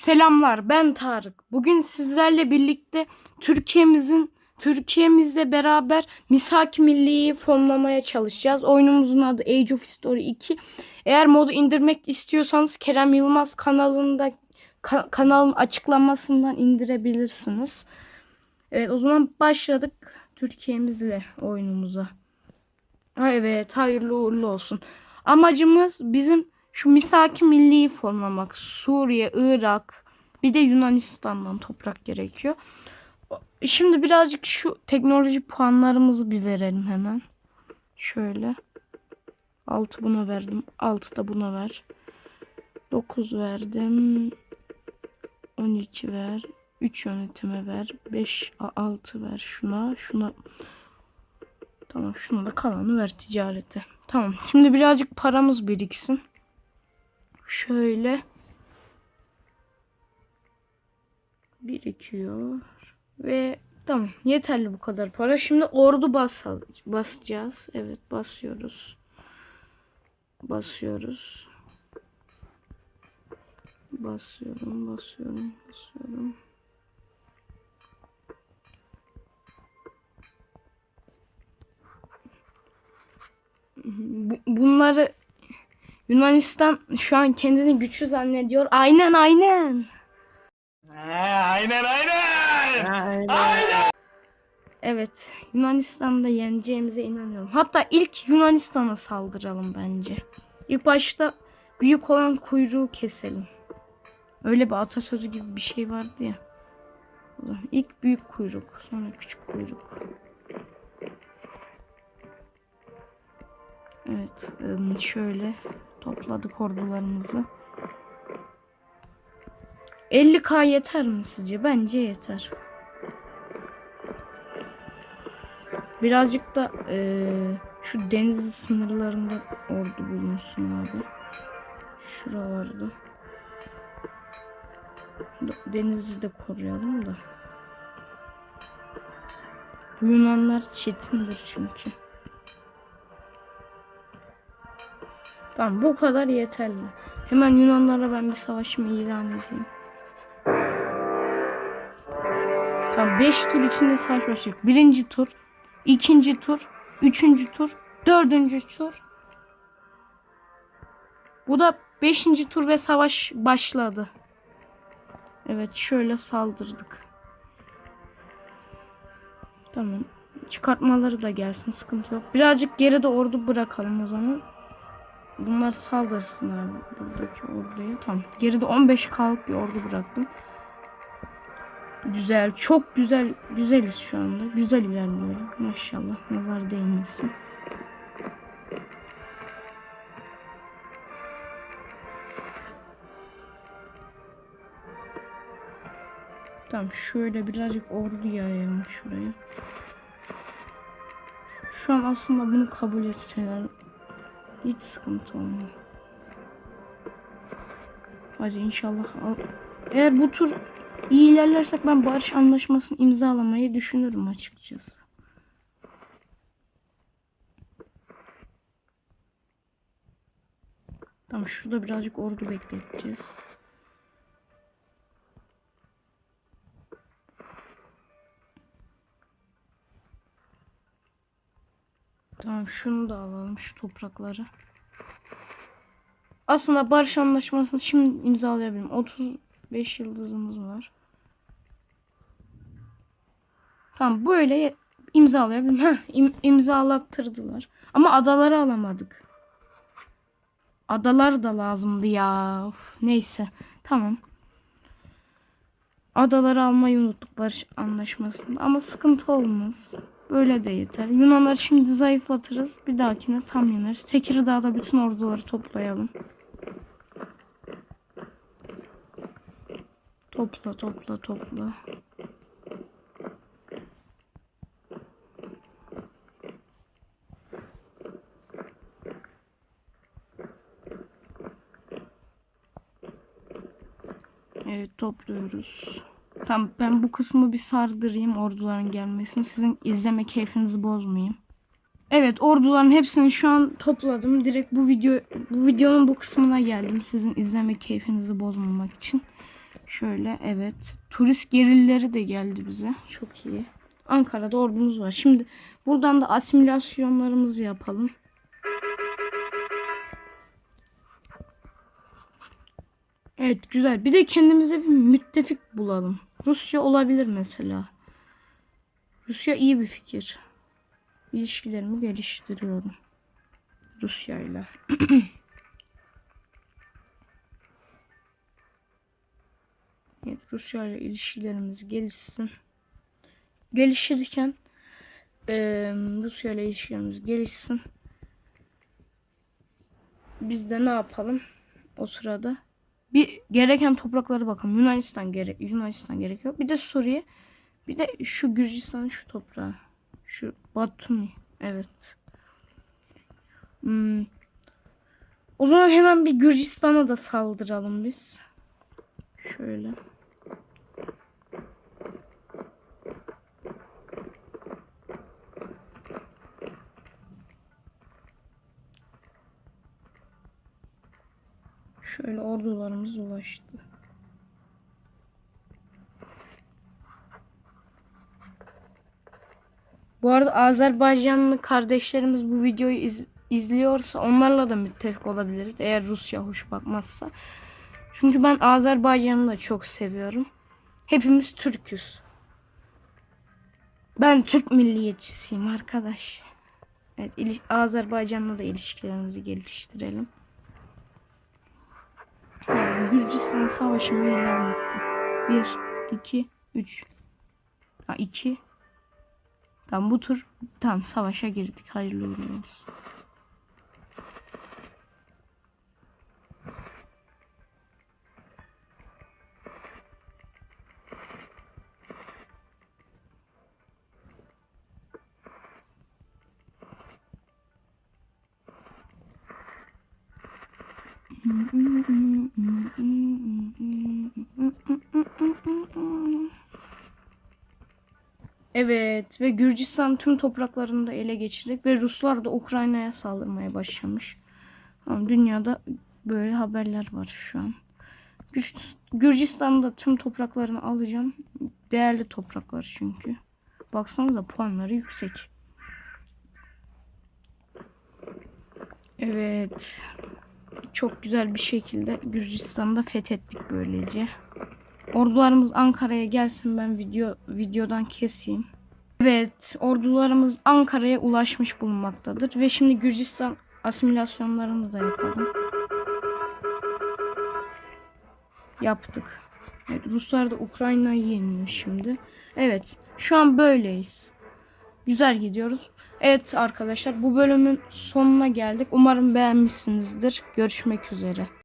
Selamlar ben Tarık. Bugün sizlerle birlikte Türkiye'mizin Türkiye'mizle beraber Misak Milli'yi fonlamaya çalışacağız. Oyunumuzun adı Age of History 2. Eğer modu indirmek istiyorsanız Kerem Yılmaz kanalında ka- kanalın açıklamasından indirebilirsiniz. Evet o zaman başladık Türkiye'mizle oyunumuza. Ha, evet hayırlı uğurlu olsun. Amacımız bizim şu Misaki Milli'yi fonlamak. Suriye, Irak, bir de Yunanistan'dan toprak gerekiyor. Şimdi birazcık şu teknoloji puanlarımızı bir verelim hemen. Şöyle. 6 buna verdim. 6 da buna ver. 9 verdim. 12 ver. 3 yönetime ver. 5 6 ver şuna. Şuna Tamam şuna da kalanı ver ticarete. Tamam. Şimdi birazcık paramız biriksin. Şöyle birikiyor ve tamam yeterli bu kadar para. Şimdi ordu bas basacağız. Evet basıyoruz. Basıyoruz. Basıyorum, basıyorum, basıyorum. Bu- bunları Yunanistan şu an kendini güçlü zannediyor. Aynen aynen. aynen aynen. Evet Yunanistan'da yeneceğimize inanıyorum. Hatta ilk Yunanistan'a saldıralım bence. İlk başta büyük olan kuyruğu keselim. Öyle bir atasözü gibi bir şey vardı ya. İlk büyük kuyruk sonra küçük kuyruk. Evet şöyle topladık ordularımızı. 50k yeter mi sizce? Bence yeter. Birazcık da eee, şu deniz sınırlarında ordu bulunsun abi. Şuralarda. Denizi de koruyalım da. Yunanlar çetindir çünkü. Tamam bu kadar yeterli. Hemen Yunanlara ben bir savaşımı ilan edeyim. Tamam 5 tur içinde savaş başlayacak. Birinci tur, ikinci tur, üçüncü tur, dördüncü tur. Bu da beşinci tur ve savaş başladı. Evet şöyle saldırdık. Tamam. Çıkartmaları da gelsin sıkıntı yok. Birazcık geride ordu bırakalım o zaman. Bunlar saldırsın buradaki orduya. Tamam. Geride 15 kalıp bir ordu bıraktım. Güzel. Çok güzel. Güzeliz şu anda. Güzel ilerliyorum. Maşallah. Nazar değmesin. Tamam. Şöyle birazcık ordu yayalım şuraya. Şu an aslında bunu kabul etseler hiç sıkıntı olmuyor. Hadi inşallah al. Eğer bu tur iyi ilerlersek ben barış anlaşmasını imzalamayı düşünürüm açıkçası. Tamam şurada birazcık ordu bekleteceğiz. Tamam şunu da alalım şu toprakları. Aslında barış anlaşmasını şimdi imzalayabilirim. 35 yıldızımız var. Tamam böyle imzalayabilirim. Heh, im- imzalattırdılar. Ama adaları alamadık. Adalar da lazımdı ya. Of, neyse. Tamam. Adaları almayı unuttuk barış anlaşmasında. Ama sıkıntı olmaz. Böyle de yeter. Yunanları şimdi zayıflatırız. Bir dahakine tam yeneriz. Tekirdağ'da bütün orduları toplayalım. Topla topla topla. Evet topluyoruz. Tamam ben bu kısmı bir sardırayım orduların gelmesini. Sizin izleme keyfinizi bozmayayım. Evet orduların hepsini şu an topladım. Direkt bu video bu videonun bu kısmına geldim. Sizin izleme keyfinizi bozmamak için. Şöyle evet. Turist gerilleri de geldi bize. Çok iyi. Ankara'da ordumuz var. Şimdi buradan da asimilasyonlarımızı yapalım. Evet güzel. Bir de kendimize bir müttefik bulalım. Rusya olabilir mesela. Rusya iyi bir fikir. İlişkilerimi geliştiriyorum. Rusya ile. Evet, Rusya ile ilişkilerimiz gelişsin. Gelişirken eee, Rusya ile ilişkilerimiz gelişsin. Biz de ne yapalım o sırada? Bir gereken topraklara bakalım. Yunanistan gerek Yunanistan gerekiyor. Bir de Suriye. Bir de şu Gürcistan şu toprağı. Şu Batumi. Evet. Hmm. O zaman hemen bir Gürcistan'a da saldıralım biz. Şöyle. Şöyle ordularımız ulaştı. Bu arada Azerbaycanlı kardeşlerimiz bu videoyu iz- izliyorsa onlarla da müttefik olabiliriz. Eğer Rusya hoş bakmazsa. Çünkü ben Azerbaycan'ı da çok seviyorum. Hepimiz Türküz. Ben Türk milliyetçisiyim arkadaş. Evet, Azerbaycan'la da ilişkilerimizi geliştirelim. Gürcistan savaşımı ilan ettim. 1, 2, 3. Ha 2. Tamam bu tur tamam savaşa girdik. Hayırlı uğurlu olsun. Evet ve Gürcistan tüm topraklarını da ele geçirdik ve Ruslar da Ukrayna'ya saldırmaya başlamış. Ama dünyada böyle haberler var şu an. Gür- Gürcistan'da tüm topraklarını alacağım. Değerli topraklar çünkü. Baksanıza puanları yüksek. Evet. Çok güzel bir şekilde Gürcistan'da fethettik böylece. Ordularımız Ankara'ya gelsin ben video videodan keseyim. Evet, ordularımız Ankara'ya ulaşmış bulunmaktadır ve şimdi Gürcistan asimilasyonlarını da yapalım. Yaptık. Evet, Ruslar da Ukrayna'yı yeniyor şimdi. Evet, şu an böyleyiz. Güzel gidiyoruz. Evet arkadaşlar, bu bölümün sonuna geldik. Umarım beğenmişsinizdir. Görüşmek üzere.